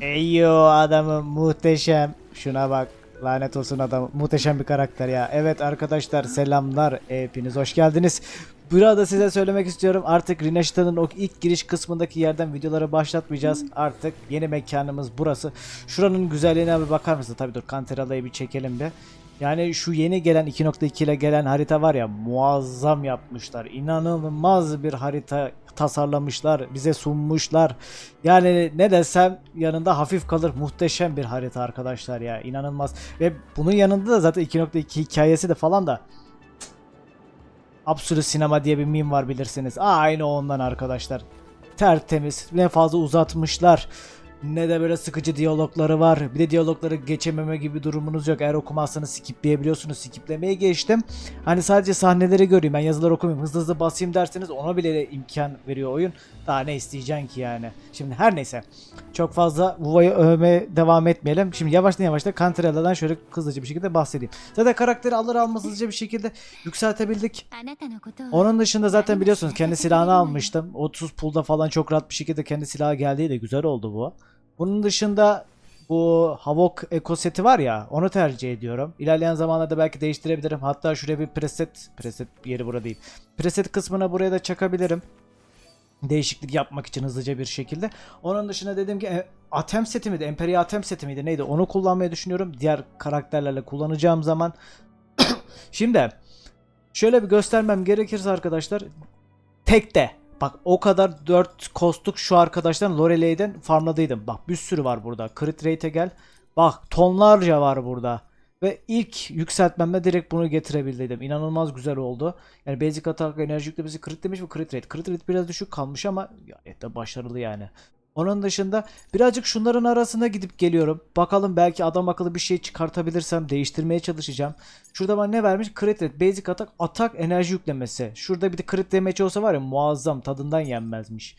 Eyyo adamı muhteşem. Şuna bak. Lanet olsun adam. Muhteşem bir karakter ya. Evet arkadaşlar selamlar. Hepiniz hoş geldiniz. Burada size söylemek istiyorum. Artık Rineşta'nın o ilk giriş kısmındaki yerden videoları başlatmayacağız. Artık yeni mekanımız burası. Şuranın güzelliğine bir bakar mısın? Tabii dur Kanterala'yı bir çekelim bir. Yani şu yeni gelen 2.2 ile gelen harita var ya muazzam yapmışlar. İnanılmaz bir harita tasarlamışlar, bize sunmuşlar. Yani ne desem yanında hafif kalır muhteşem bir harita arkadaşlar ya inanılmaz. Ve bunun yanında da zaten 2.2 hikayesi de falan da Absürt sinema diye bir meme var bilirsiniz. Aynı ondan arkadaşlar. Tertemiz. Ne fazla uzatmışlar ne de böyle sıkıcı diyalogları var. Bir de diyalogları geçememe gibi durumunuz yok. Eğer okumazsanız skipleyebiliyorsunuz. Skiplemeye geçtim. Hani sadece sahneleri göreyim. Ben yazıları okumayayım. Hızlı hızlı basayım derseniz ona bile imkan veriyor oyun. Daha ne isteyeceksin ki yani. Şimdi her neyse. Çok fazla Vuva'yı övmeye devam etmeyelim. Şimdi yavaştan yavaştan Cantarella'dan şöyle hızlıca bir şekilde bahsedeyim. Zaten karakteri alır almaz hızlıca bir şekilde yükseltebildik. Onun dışında zaten biliyorsunuz kendi silahını almıştım. 30 pulda falan çok rahat bir şekilde kendi silahı geldiği de güzel oldu bu. Bunun dışında bu Havok Eco seti var ya onu tercih ediyorum. İlerleyen zamanlarda belki değiştirebilirim. Hatta şuraya bir preset, preset yeri burada değil. Preset kısmına buraya da çakabilirim. Değişiklik yapmak için hızlıca bir şekilde. Onun dışında dediğim ki e, Atem seti miydi? Emperia Atem seti miydi? Neydi? Onu kullanmayı düşünüyorum. Diğer karakterlerle kullanacağım zaman. Şimdi Şöyle bir göstermem gerekirse arkadaşlar tekte bak o kadar 4 kostuk şu arkadaştan Loreley'den farmladıydım. Bak bir sürü var burada. Crit rate'e gel. Bak tonlarca var burada. Ve ilk yükseltmemde direkt bunu getirebildiydim. İnanılmaz güzel oldu. Yani basic atak enerji yüklemesi crit demiş mi crit rate. Crit rate biraz düşük kalmış ama gayet de başarılı yani. Onun dışında birazcık şunların arasına gidip geliyorum. Bakalım belki adam akıllı bir şey çıkartabilirsem değiştirmeye çalışacağım. Şurada bana ne vermiş? Crit rate, basic atak, atak enerji yüklemesi. Şurada bir de crit damage olsa var ya muazzam tadından yenmezmiş.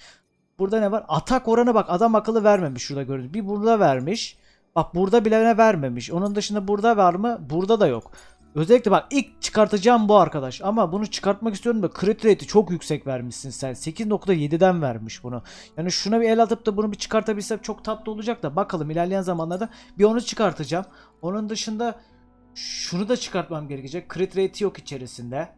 Burada ne var? Atak oranı bak adam akıllı vermemiş şurada gördüğünüz. Bir burada vermiş. Bak burada bile ne vermemiş. Onun dışında burada var mı? Burada da yok. Özellikle bak ilk çıkartacağım bu arkadaş. Ama bunu çıkartmak istiyorum da crit rate'i çok yüksek vermişsin sen. 8.7'den vermiş bunu. Yani şuna bir el atıp da bunu bir çıkartabilsem çok tatlı olacak da bakalım ilerleyen zamanlarda bir onu çıkartacağım. Onun dışında şunu da çıkartmam gerekecek. Crit rate'i yok içerisinde.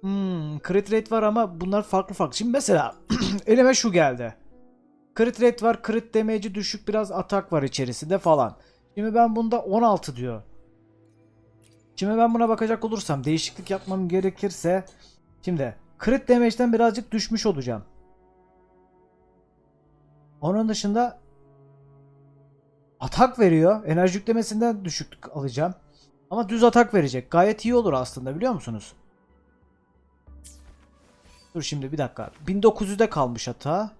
Hmm, crit rate var ama bunlar farklı farklı. Şimdi mesela elime şu geldi. Crit rate var, crit damage'i düşük biraz atak var içerisinde falan. Şimdi ben bunda 16 diyor. Şimdi ben buna bakacak olursam değişiklik yapmam gerekirse şimdi crit damage'den birazcık düşmüş olacağım. Onun dışında atak veriyor. Enerji yüklemesinden düşüklük alacağım. Ama düz atak verecek. Gayet iyi olur aslında biliyor musunuz? Dur şimdi bir dakika. 1900'de kalmış hata.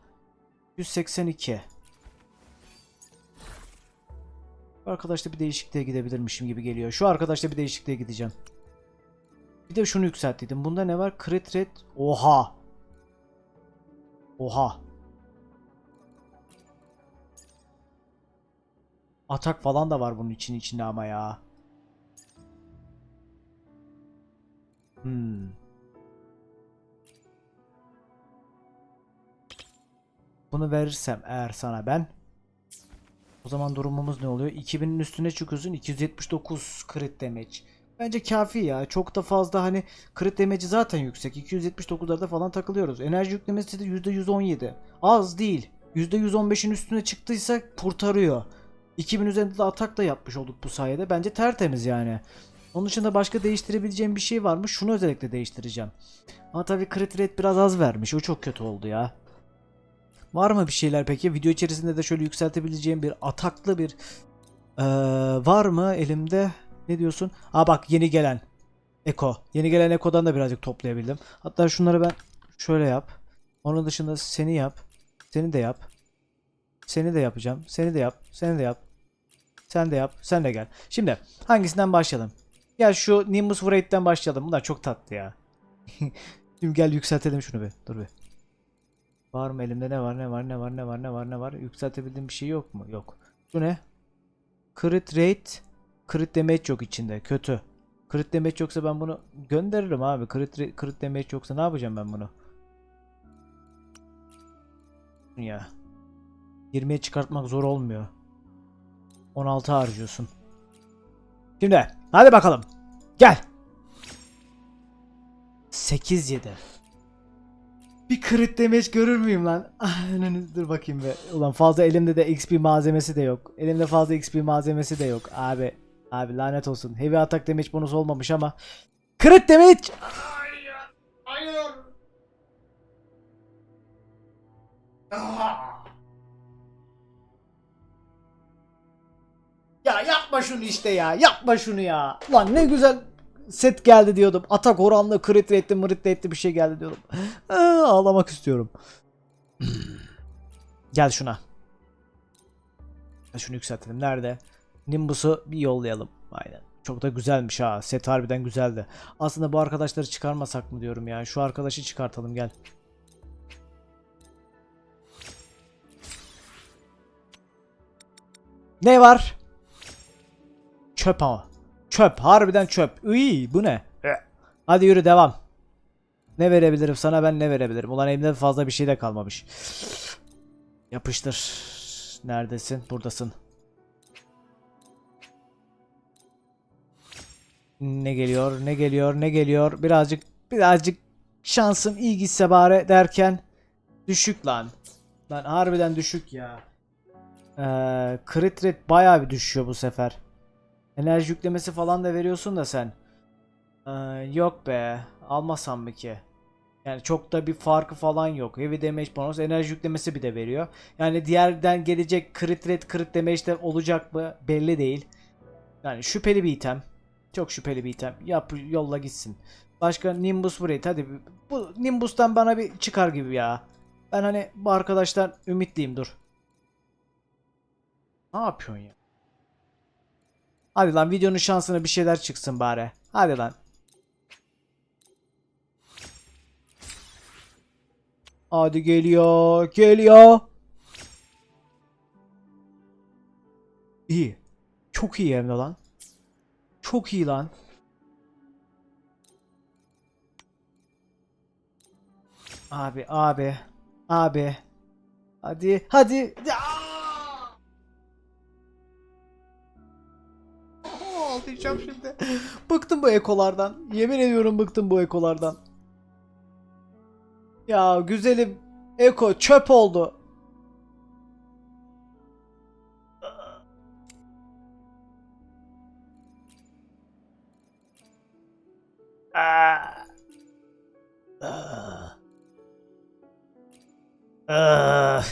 182. Bu arkadaşla bir değişikliğe gidebilirmişim gibi geliyor. Şu arkadaşla bir değişikliğe gideceğim. Bir de şunu yükselttiydim. Bunda ne var? Crit rate. Oha. Oha. Atak falan da var bunun için içinde ama ya. Hmm. Bunu verirsem eğer sana ben o zaman durumumuz ne oluyor? 2000'in üstüne çıkıyorsun 279 crit damage. Bence kafi ya. Çok da fazla hani crit damage'i zaten yüksek. 279'larda falan takılıyoruz. Enerji yüklemesi de %117. Az değil. %115'in üstüne çıktıysa kurtarıyor. 2000 üzerinde de atak da yapmış olduk bu sayede. Bence tertemiz yani. Onun dışında başka değiştirebileceğim bir şey var mı? Şunu özellikle değiştireceğim. Ama tabii crit rate biraz az vermiş. O çok kötü oldu ya. Var mı bir şeyler peki? Video içerisinde de şöyle yükseltebileceğim bir ataklı bir eee, var mı elimde? Ne diyorsun? Aa bak yeni gelen Eko. Yeni gelen Eko'dan da birazcık toplayabildim. Hatta şunları ben şöyle yap. Onun dışında seni yap. Seni de yap. Seni de yapacağım. Seni de yap. Seni de yap. Sen de yap. Sen de gel. Şimdi hangisinden başlayalım? Gel şu Nimbus Wraith'ten başlayalım. Bunlar çok tatlı ya. Şimdi gel yükseltelim şunu bir. Dur bir. Var mı elimde ne var ne var ne var ne var ne var ne var yükseltebildiğim bir şey yok mu? Yok. Bu ne? Crit rate crit damage yok içinde. Kötü. Crit damage yoksa ben bunu gönderirim abi. Crit, crit damage yoksa ne yapacağım ben bunu? Ya. 20'ye çıkartmak zor olmuyor. 16 harcıyorsun. Şimdi hadi bakalım. Gel. 8 7. Bir crit damage görür müyüm lan? Dur bakayım be. Ulan fazla elimde de XP malzemesi de yok. Elimde fazla XP malzemesi de yok. Abi abi lanet olsun. Heavy attack damage bonus olmamış ama crit damage. Hayır. Hayır. Ya yapma şunu işte ya. Yapma şunu ya. Lan ne güzel set geldi diyordum. Atak oranlı, crit rate'li, mrit rate'li bir şey geldi diyordum. Aa, ağlamak istiyorum. Gel şuna. Şunu yükseltelim. Nerede? Nimbus'u bir yollayalım. Aynen. Çok da güzelmiş ha. Set harbiden güzeldi. Aslında bu arkadaşları çıkarmasak mı diyorum ya. Şu arkadaşı çıkartalım gel. Ne var? Çöp ama. Çöp. Harbiden çöp. Uy, bu ne? Hadi yürü devam. Ne verebilirim sana ben ne verebilirim? Ulan elimde fazla bir şey de kalmamış. Yapıştır. Neredesin? Buradasın. Ne geliyor? Ne geliyor? Ne geliyor? Birazcık birazcık şansım iyi gitse bari derken düşük lan. Lan harbiden düşük ya. Ee, crit rate bayağı bir düşüyor bu sefer. Enerji yüklemesi falan da veriyorsun da sen. Ee, yok be. Almasam mı ki? Yani çok da bir farkı falan yok. Heavy damage bonus enerji yüklemesi bir de veriyor. Yani diğerden gelecek crit rate crit damage de olacak mı belli değil. Yani şüpheli bir item. Çok şüpheli bir item. Yap yolla gitsin. Başka Nimbus burayı hadi bu Nimbus'tan bana bir çıkar gibi ya. Ben hani bu arkadaşlar ümitliyim dur. Ne yapıyorsun ya? Hadi lan videonun şansına bir şeyler çıksın bari. Hadi lan. Hadi geliyor. Geliyor. İyi. Çok iyi hem de lan. Çok iyi lan. Abi abi. Abi. Hadi hadi. Ağlayacağım şimdi. Bıktım bu ekolardan. Yemin ediyorum bıktım bu ekolardan. Ya güzelim Eko çöp oldu. Aa. Aa. Aa.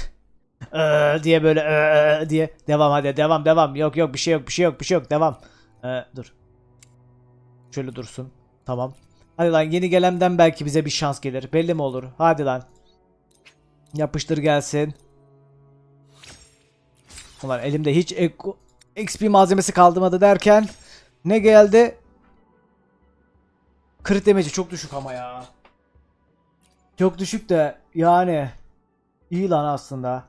Aa diye böyle aa diye devam hadi devam devam yok yok bir şey yok bir şey yok bir şey yok devam Ee, dur şöyle dursun tamam hadi lan yeni gelemden belki bize bir şans gelir belli mi olur hadi lan yapıştır gelsin Ulan elimde hiç XP malzemesi kaldırmadı derken ne geldi Crit damage'i çok düşük ama ya. Çok düşük de yani iyi lan aslında.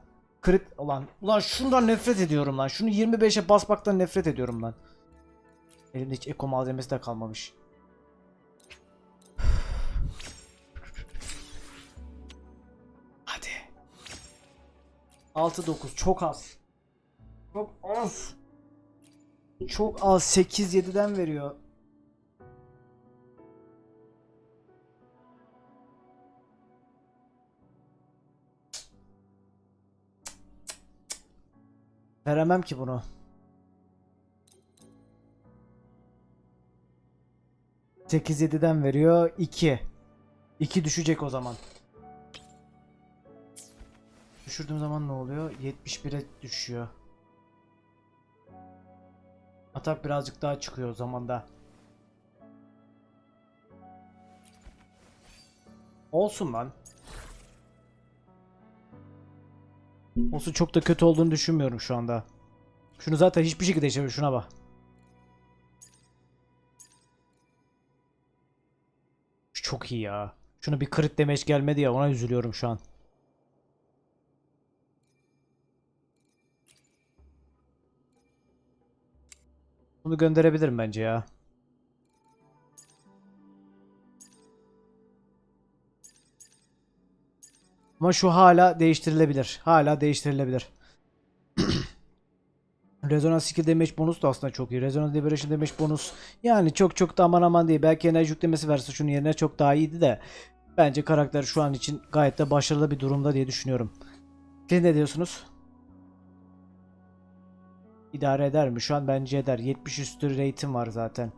Crit ulan ulan şundan nefret ediyorum lan. Şunu 25'e basmaktan nefret ediyorum lan. Elimde hiç eko malzemesi de kalmamış. Hadi. 6-9 çok az. Çok az. Çok az 8-7'den veriyor. Veremem ki bunu. 8 7'den veriyor 2. 2 düşecek o zaman. Düşürdüğüm zaman ne oluyor? 71'e düşüyor. Atak birazcık daha çıkıyor o zaman da. Olsun lan. Olsun çok da kötü olduğunu düşünmüyorum şu anda. Şunu zaten hiçbir şekilde değiştirmiyorum. Şuna bak. Çok iyi ya. Şuna bir crit damage gelmedi ya ona üzülüyorum şu an. Bunu gönderebilirim bence ya. Ama şu hala değiştirilebilir. Hala değiştirilebilir. Resonance skill damage bonus da aslında çok iyi. Resonance liberation damage bonus yani çok çok da aman aman değil. Belki enerji yüklemesi verse şunun yerine çok daha iyiydi de bence karakter şu an için gayet de başarılı bir durumda diye düşünüyorum. Siz ne diyorsunuz? İdare eder mi? Şu an bence eder. 70 üstü rate'im var zaten.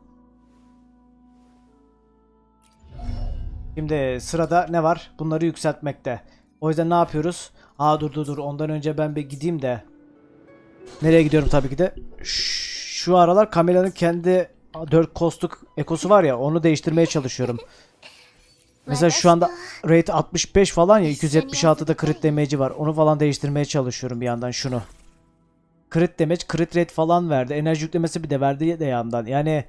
Şimdi sırada ne var? Bunları yükseltmekte. O yüzden ne yapıyoruz? Aa dur dur dur. Ondan önce ben bir gideyim de. Nereye gidiyorum tabii ki de. Şu aralar Camela'nın kendi 4 kostluk ekosu var ya onu değiştirmeye çalışıyorum. Mesela şu anda rate 65 falan ya 276'da crit damage'i var. Onu falan değiştirmeye çalışıyorum bir yandan şunu. Crit damage, crit rate falan verdi. Enerji yüklemesi bir de verdi de yandan. Yani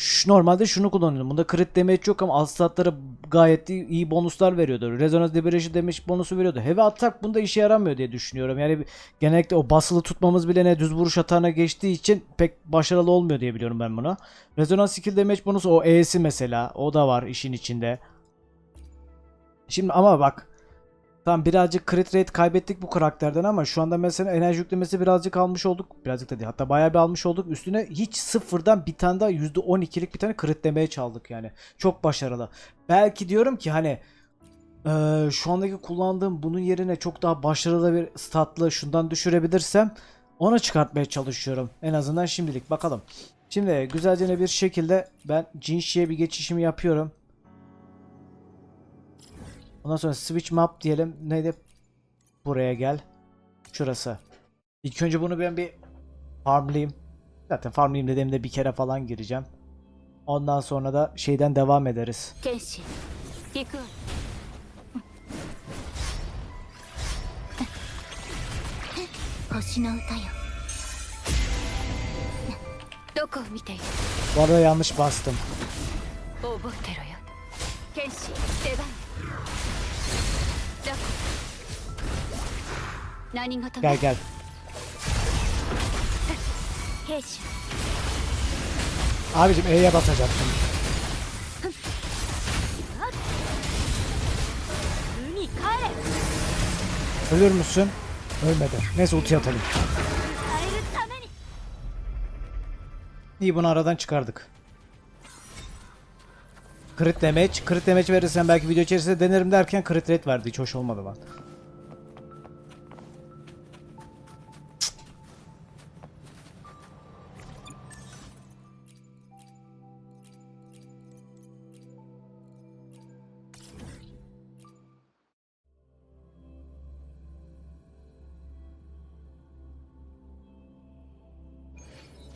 şu, normalde şunu kullanıyordum. Bunda crit damage yok ama alt statlara gayet iyi, iyi bonuslar veriyordu. Resonance liberation damage bonusu veriyordu. Heavy attack bunda işe yaramıyor diye düşünüyorum. Yani genellikle o basılı tutmamız bile ne düz vuruş atağına geçtiği için pek başarılı olmuyor diye biliyorum ben bunu. Resonance skill damage bonusu o E'si mesela. O da var işin içinde. Şimdi ama bak Tamam birazcık crit rate kaybettik bu karakterden ama şu anda mesela enerji yüklemesi birazcık almış olduk. Birazcık da değil hatta bayağı bir almış olduk. Üstüne hiç sıfırdan bir tane daha %12'lik bir tane crit demeye çaldık yani. Çok başarılı. Belki diyorum ki hani eee, şu andaki kullandığım bunun yerine çok daha başarılı bir statlı şundan düşürebilirsem ona çıkartmaya çalışıyorum. En azından şimdilik bakalım. Şimdi güzelce bir şekilde ben Jinshi'ye bir geçişimi yapıyorum. Ondan sonra switch map diyelim. Neydi? Buraya gel. Şurası. İlk önce bunu ben bir farmlayayım. Zaten farmlayayım dediğimde bir kere falan gireceğim. Ondan sonra da şeyden devam ederiz. Kenshi. Bu arada yanlış bastım. 覚えてろよ剣士出番どこ何事も Gel gel. 兵士 Abicim E'ye basacaktım. 海帰れ Ölür müsün? Ölmedi. Neyse ulti atalım. 変えるために İyi bunu aradan çıkardık. Crit damage. Crit damage verirsen belki video içerisinde denerim derken crit rate verdi. Hiç hoş olmadı lan.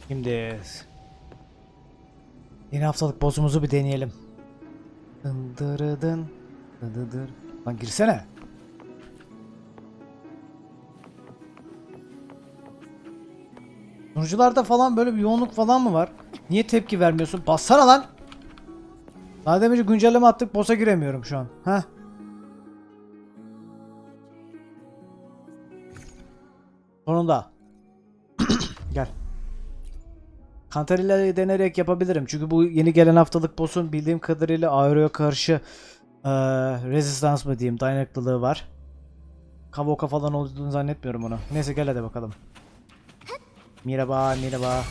Şimdi yeni haftalık bozumuzu bir deneyelim. Dındırıdın. Dıdıdır. Lan girsene. Sunucularda falan böyle bir yoğunluk falan mı var? Niye tepki vermiyorsun? Bassana lan. Madem önce güncelleme attık boss'a giremiyorum şu an. Heh. Sonunda. Kantarilla'yı denerek yapabilirim. Çünkü bu yeni gelen haftalık boss'un bildiğim kadarıyla Aero'ya karşı eee resistance mı diyeyim dayanıklılığı var. Kavoka falan olduğunu zannetmiyorum onu. Neyse gel hadi bakalım. Merhaba, merhaba.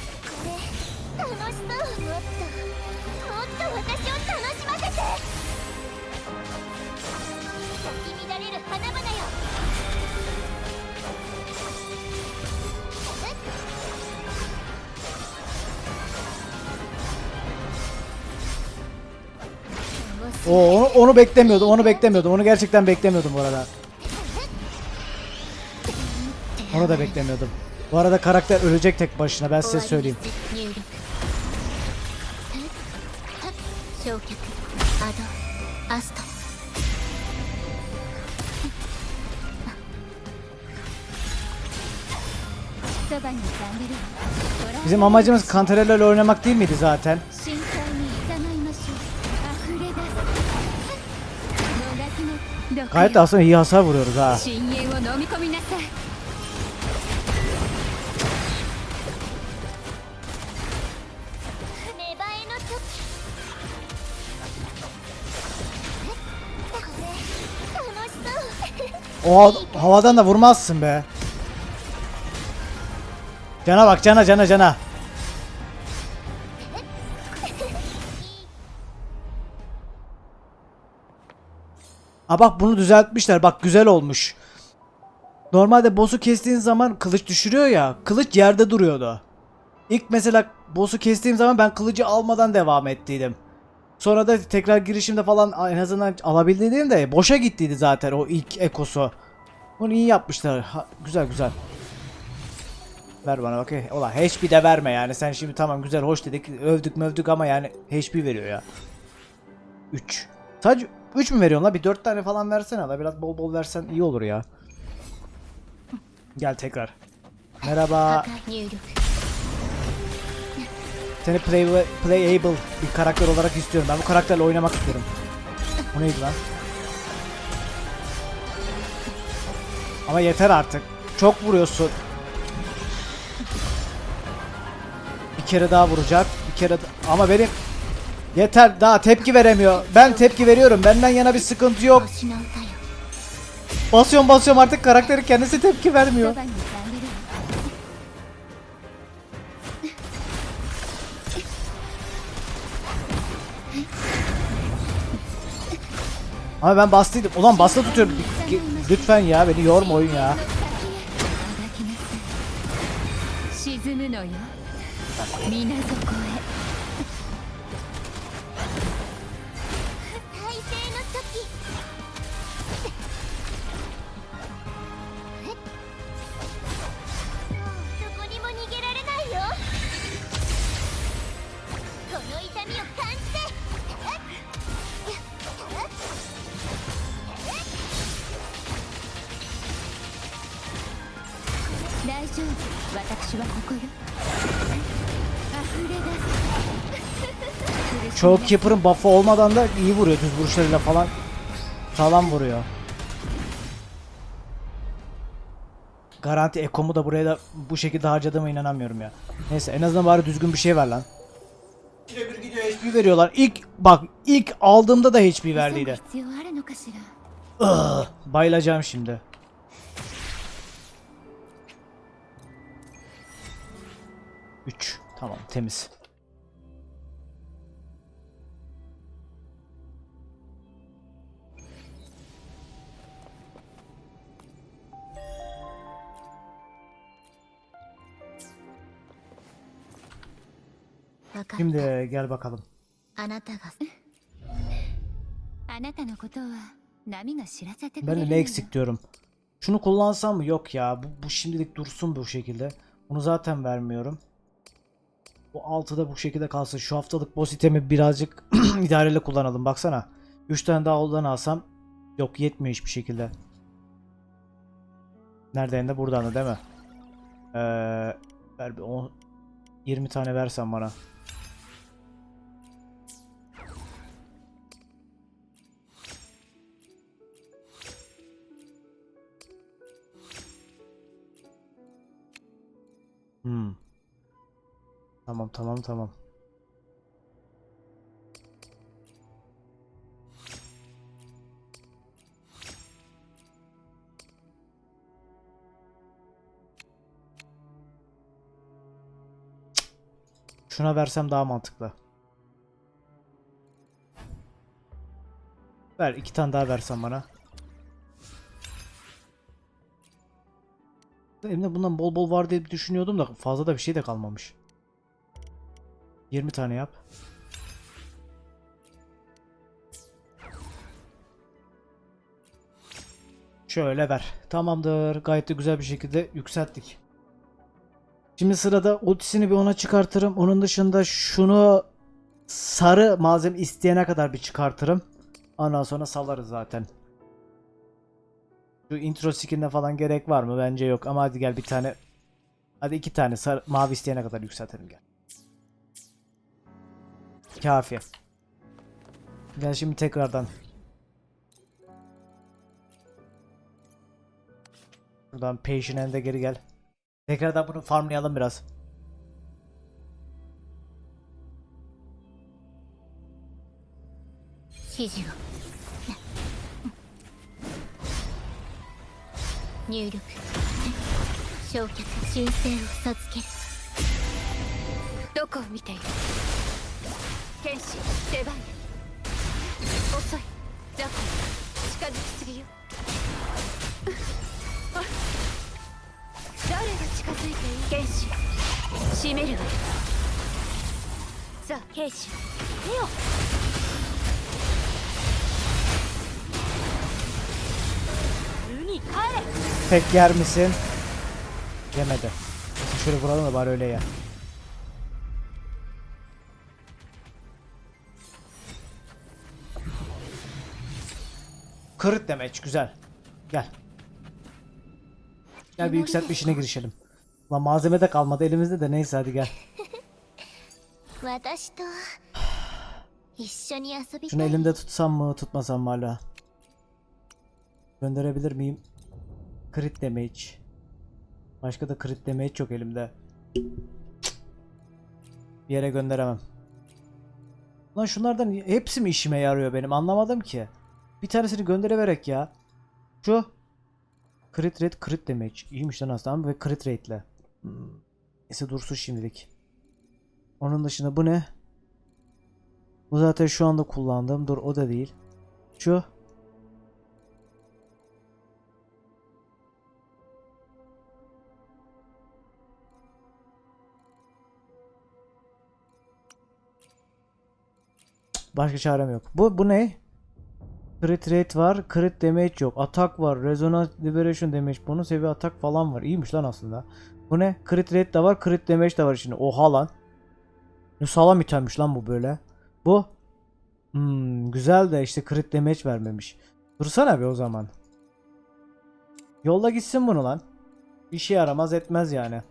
Oo, onu, onu beklemiyordum, onu beklemiyordum. Onu gerçekten beklemiyordum bu arada. Onu da beklemiyordum. Bu arada karakter ölecek tek başına ben size söyleyeyim. Bizim amacımız Cantarella ile oynamak değil miydi zaten? Gayet de aslında iyi hasar vuruyoruz ha. O havadan da vurmazsın be. Cana bak cana cana cana. Aa bak bunu düzeltmişler. Bak güzel olmuş. Normalde boss'u kestiğin zaman kılıç düşürüyor ya. Kılıç yerde duruyordu. İlk mesela boss'u kestiğim zaman ben kılıcı almadan devam ettiydim. Sonra da tekrar girişimde falan en azından alabildiydim de boşa gittiydi zaten o ilk ekosu. Bunu iyi yapmışlar. Ha, güzel güzel. Ver bana bak. Ola HP de verme yani. Sen şimdi tamam güzel hoş dedik. Övdük mövdük ama yani HP veriyor ya. 3. Sadece 3 mü veriyorsun la? Bir 4 tane falan versene la. Biraz bol bol versen iyi olur ya. Gel tekrar. Merhaba. Seni play, playable bir karakter olarak istiyorum. Ben bu karakterle oynamak istiyorum. Bu neydi lan? Ama yeter artık. Çok vuruyorsun. Bir kere daha vuracak. Bir kere ama benim Yeter daha tepki veremiyor. Ben tepki veriyorum. Benden yana bir sıkıntı yok. Basıyorum basıyorum artık karakteri kendisi tepki vermiyor. Ama ben bastıydım. Ulan bastı tutuyorum. Lütfen ya beni yorma oyun ya. 大丈夫私はここよ溢れ出す Choke Keeper'ın buff'ı olmadan da iyi vuruyor düz vuruşlarıyla falan. Sağlam vuruyor. Garanti Eko'mu da buraya da bu şekilde harcadığıma inanamıyorum ya. Neyse en azından bari düzgün bir şey ver lan. İkide bir gidiyor HP veriyorlar. İlk bak ilk aldığımda da HP 嘘 verdiydi. の必要あるのかしら Ugh, bayılacağım şimdi. 3. Tamam temiz. Şimdi gel bakalım. Ben de ne eksik diyorum. Şunu kullansam mı? Yok ya. Bu, bu şimdilik dursun bu şekilde. Bunu zaten vermiyorum. Bu 6'da bu şekilde kalsın. Şu haftalık boss itemi birazcık idareli kullanalım. Baksana. 3 tane daha oldan alsam yok yetmiyor hiçbir şekilde. Nereden de buradan da değil mi? Ee, ver bir 10 20 tane versen bana. Hmm. Tamam tamam tamam. Şuna versem daha mantıklı. Ver iki tane daha versen bana. Elimde bundan bol bol var diye düşünüyordum da fazla da bir şey de kalmamış. 20 tane yap. Şöyle ver. Tamamdır. Gayet de güzel bir şekilde yükselttik. Şimdi sırada ultisini bir ona çıkartırım. Onun dışında şunu sarı malzeme isteyene kadar bir çıkartırım. Ondan sonra salarız zaten. Şu intro skin'e falan gerek var mı? Bence yok. Ama hadi gel bir tane. Hadi iki tane sarı, mavi isteyene kadar yükseltelim gel. Kafi. Gel şimdi tekrardan. Buradan Patient End'e geri gel. Tekrardan bunu farmlayalım biraz.指示を入力 焼却忠誠を授けるどこを見ている 剣士出番や遅い雑魚近づきすぎよあ誰が近づいている剣士閉めるわよさあ兵士目を Uni kare. Tek yer misin? Yemedi. Şöyle vuralım da bari öyle ye. Kırık demek güzel. Gel. Gel bir yükseltme işine girişelim. Lan malzeme de kalmadı elimizde de neyse hadi gel. Şunu elimde tutsam mı tutmasam mı hala? Gönderebilir miyim? Crit damage. Başka da crit damage yok elimde. Bir yere gönderemem. Lan şunlardan hepsi mi işime yarıyor benim anlamadım ki. Bir tanesini göndereverek ya. Şu. Crit rate crit damage. İyiymiş lan aslında ve crit rate ile. Hmm. Neyse dursun şimdilik. Onun dışında bu ne? Bu zaten şu anda kullandığım. Dur o da değil. Şu. Başka çarem yok. Bu bu ne? Crit rate var, crit damage yok. Atak var, resonance liberation damage. Bunun seviye atak falan var. İyiymiş lan aslında. Bu ne? Crit rate de var, crit damage de var şimdi. Oha lan. Ne sağlam itemmiş lan bu böyle. Bu Hmm, güzel de işte crit damage vermemiş. Dursana bir o zaman. Yolla gitsin bunu lan. İşe yaramaz etmez yani.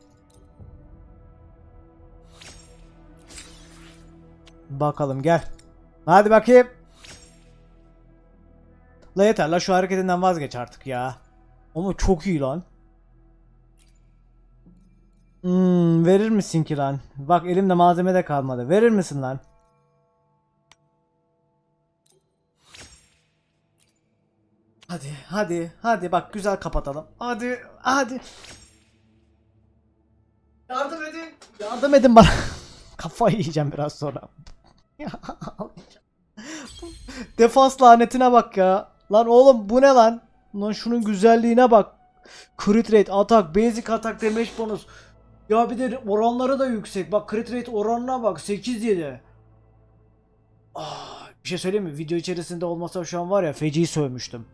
Bakalım gel. Hadi bakayım. La yeter la şu hareketinden vazgeç artık ya. Ama çok iyi lan. Hmm, verir misin ki lan? Bak elimde malzeme de kalmadı. Verir misin lan? Hadi, hadi, hadi bak güzel kapatalım. Hadi, hadi. Yardım edin. Yardım edin bana. Kafayı yiyeceğim biraz sonra. Defans lanetine bak ya. Lan oğlum bu ne lan? Lan şunun güzelliğine bak. Crit rate, atak, basic atak, damage bonus. Ya bir de oranları da yüksek. Bak crit rate oranına bak 8 7. Ah, bir şey söyleyeyim mi? Video içerisinde olmasa şu an var ya feci sövmüştüm.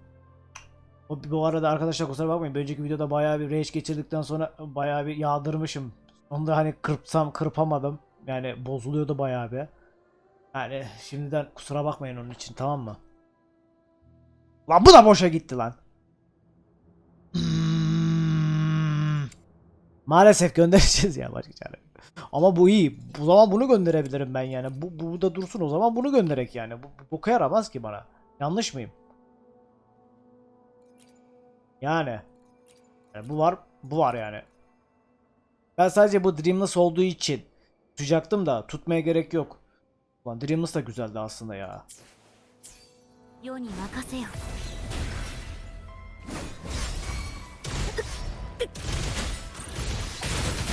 O, bu arada arkadaşlar kusura bakmayın. Önceki videoda bayağı bir rage geçirdikten sonra bayağı bir yağdırmışım. Onu da hani kırpsam kırpamadım. Yani bozuluyordu bayağı bir. Yani şimdiden kusura bakmayın onun için tamam mı? Lan bu da boşa gitti lan. Maalesef göndereceğiz ya başka çare. Ama bu iyi. Bu zaman bunu gönderebilirim ben yani. Bu, bu da dursun o zaman bunu gönderek yani. Bu, bu boka yaramaz ki bana. Yanlış mıyım? Yani. Yani bu var. Bu var yani. Ben sadece bu Dreamless olduğu için tutacaktım da tutmaya gerek yok. Ulan Dreamless da güzeldi aslında ya.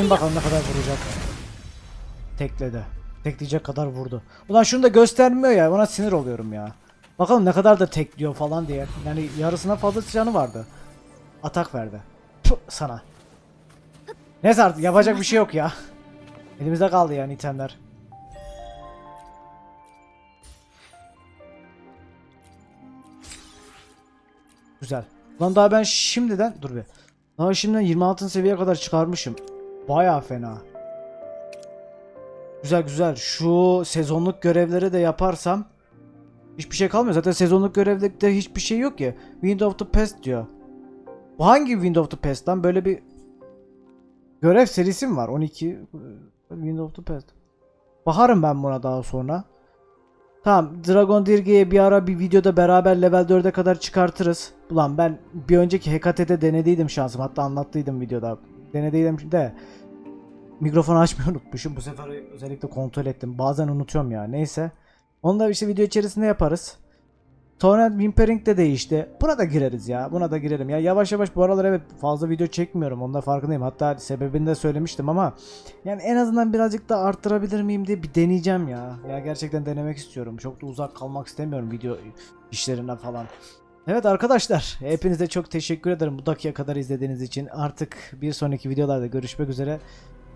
Şimdi bakalım ne kadar vuracak. Tekledi. Tekleyecek kadar vurdu. Ulan şunu da göstermiyor ya. Ona sinir oluyorum ya. Bakalım ne kadar da tekliyor falan diye. Yani yarısına fazla canı vardı. Atak verdi. Puh, sana. Neyse artık yapacak bir şey yok ya. Elimizde kaldı yani itemler. Güzel. Lan daha ben şimdiden dur bir. Daha şimdiden 26. seviyeye kadar çıkarmışım. Baya fena. Güzel güzel. Şu sezonluk görevleri de yaparsam hiçbir şey kalmıyor. Zaten sezonluk görevde hiçbir şey yok ya. Wind of the Past diyor. Bu hangi Wind of the Past lan? Böyle bir görev serisi mi var? 12 e, Wind of the Past. Baharım ben buna daha sonra. Tamam Dragon Dirge'ye bir ara bir videoda beraber level 4'e kadar çıkartırız. Ulan ben bir önceki Hekate'de denediydim şansım. Hatta anlattıydım videoda. Denediydim de mikrofonu açmayı unutmuşum. Bu sefer özellikle kontrol ettim. Bazen unutuyorum ya. Neyse. Onu da işte video içerisinde yaparız. Torrent Whimpering de değişti. Buna da gireriz ya. Buna da girelim. Ya yavaş yavaş bu aralar evet fazla video çekmiyorum. Onda farkındayım. Hatta sebebini de söylemiştim ama yani en azından birazcık da arttırabilir miyim diye bir deneyeceğim ya. Ya gerçekten denemek istiyorum. Çok da uzak kalmak istemiyorum video işlerinden falan. Evet arkadaşlar hepinize çok teşekkür ederim bu dakika kadar izlediğiniz için. Artık bir sonraki videolarda görüşmek üzere.